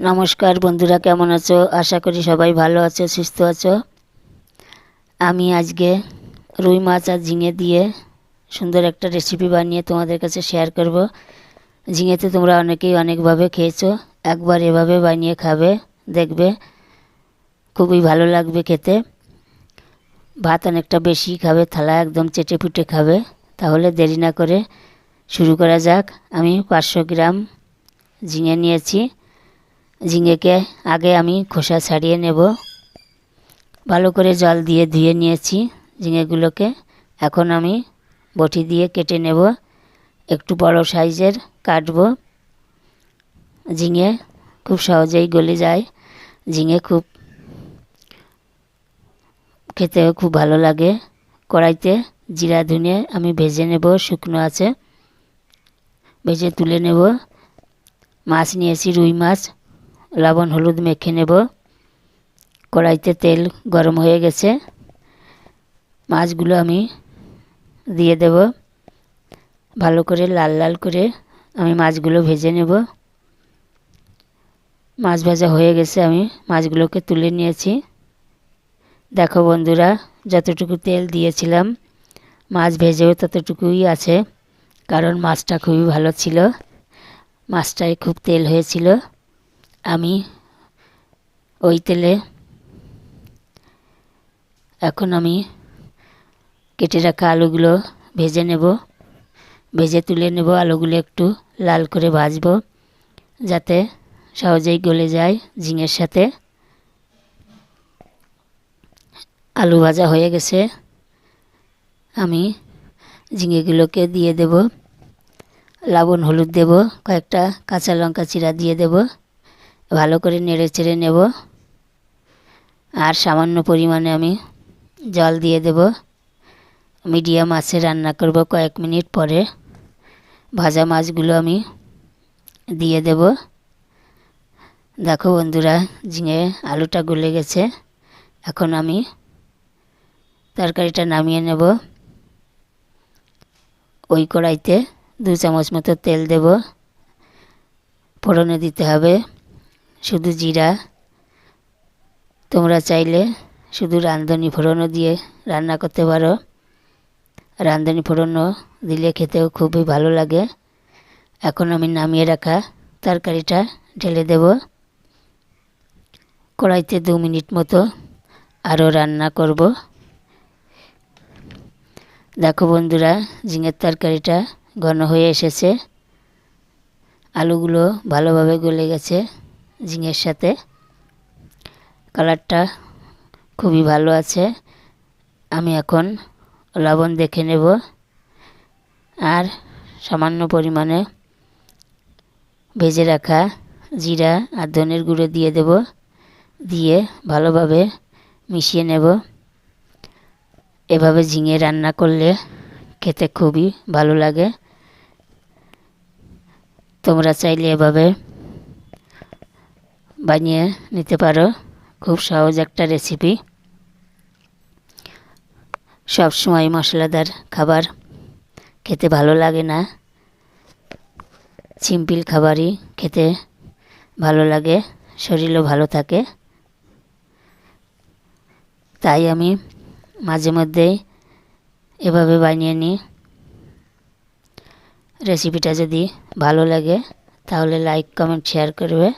নমস্কার বন্ধুরা, কেমন আছো? আশা করি সবাই ভালো আছো, সুস্থ আছো। আমি আজকে রুই মাছ আর ঝিঙে দিয়ে সুন্দর একটা রেসিপি বানিয়ে তোমাদের কাছে শেয়ার করব। ঝিঙেতে তোমরা অনেকেই অনেকভাবে খেয়েছো, একবার এভাবে বানিয়ে খাবে, দেখবে। খুবই ভালো লাগবে খেতে। ভাত অনেকটা বেশি খাবে, থালা একদম চেটে ফুটে খাবে। তাহলে দেরি না করে শুরু করা যাক। আমি পাঁচশো গ্রাম ঝিঙে নিয়েছি। ঝিঙেকে আগে আমি খোসা ছাড়িয়ে নেব। ভালো করে জল দিয়ে ধুয়ে নিয়েছি ঝিঙেগুলোকে। এখন আমি বটি দিয়ে কেটে নেব। একটু বড় সাইজের কাটবো। ঝিঙে খুব সহজেই গলে যায়। ঝিঙে খুব খেতেও খুব ভালো লাগে। কড়াইতে জিরা ধুনে আমি ভেজে নেব, শুকনো আছে। ভেজে তুলে নেব। মাছ নিয়েছি, রুই মাছ। লবণ, হলুদ মেখে নেব। কড়াইতে তেল গরম হয়ে গেছে। মাছগুলো আমি দিয়ে দেব। ভালো করে লাল লাল করে আমি মাছগুলো ভেজে নেব। মাছ ভাজা হয়ে গেছে, আমি মাছগুলোকে তুলে নিয়েছি। দেখো বন্ধুরা, যতটুকু তেল দিয়েছিলাম, মাছ ভেজেও ততটুকুই আছে, কারণ মাছটা খুবই ভালো ছিল। মাছটায় খুব তেল হয়েছিল। আমি ওই তেলে এখন আমি কেটে রাখা আলুগুলো ভেজে নেব। ভেজে তুলে নেব, আলুগুলো একটু লাল করে ভাজবো, যাতে সহজেই গলে যায় ঝিঙের সাথে। আলু ভাজা হয়ে গেছে। আমি ঝিঙেগুলোকে দিয়ে দেব। লবণ, হলুদ দেব, কয়েকটা কাঁচা লঙ্কা চিরা দিয়ে দেব। ভালো করে নেড়ে চেড়ে নেব। আর সামান্য পরিমাণে আমি জল দিয়ে দেব। মিডিয়াম আছে রান্না করব কয়েক মিনিট পরে। ভাজা মাছগুলো আমি দিয়ে দেব। দেখো বন্ধুরা, ঝিঙে আলুটা গলে গেছে। এখন আমি তরকারিটা নামিয়ে নেব। ওই কড়াইতে দু চামচ মতো তেল দেব। ফোড়নে দিতে হবে। শুধু জিরা, তোমরা চাইলে শুধু রাঁধুনি ফোড়নও দিয়ে রান্না করতে পারো। রাঁধুনি ফোড়নও দিলে খেতেও খুবই ভালো লাগে। এখন আমি নামিয়ে রাখা তরকারিটা ঢেলে দেব। কড়াইতে দু মিনিট মতো আরও রান্না করব। দেখো বন্ধুরা, ঝিঙের তরকারিটা ঘন হয়ে এসেছে। আলুগুলো ভালোভাবে গলে গেছে। ঝিঙের সাথে। কালারটা খুবই ভালো আছে। আমি এখন লবণ দেখে নেব। আর সামান্য পরিমাণে ভেজে রাখা জিরা আর ধনের গুঁড়ো দিয়ে দেব। দিয়ে ভালোভাবে মিশিয়ে নেব। এভাবে ঝিঙে রান্না করলে খেতে খুবই ভালো লাগে। তোমরা চাইলে এভাবে বানিয়ে নিতে পারো। খুব সহজ একটা রেসিপি সব সময় মশলাদার খাবার খেতে ভালো লাগে না। সিম্পল খাবারই খেতে ভালো লাগে, শরীরও ভালো থাকে। তাই আমি মাঝে মধ্যেই এভাবে বানিয়ে নিই। রেসিপিটা যদি ভালো লাগে, তাহলে লাইক কমেন্ট শেয়ার করবে।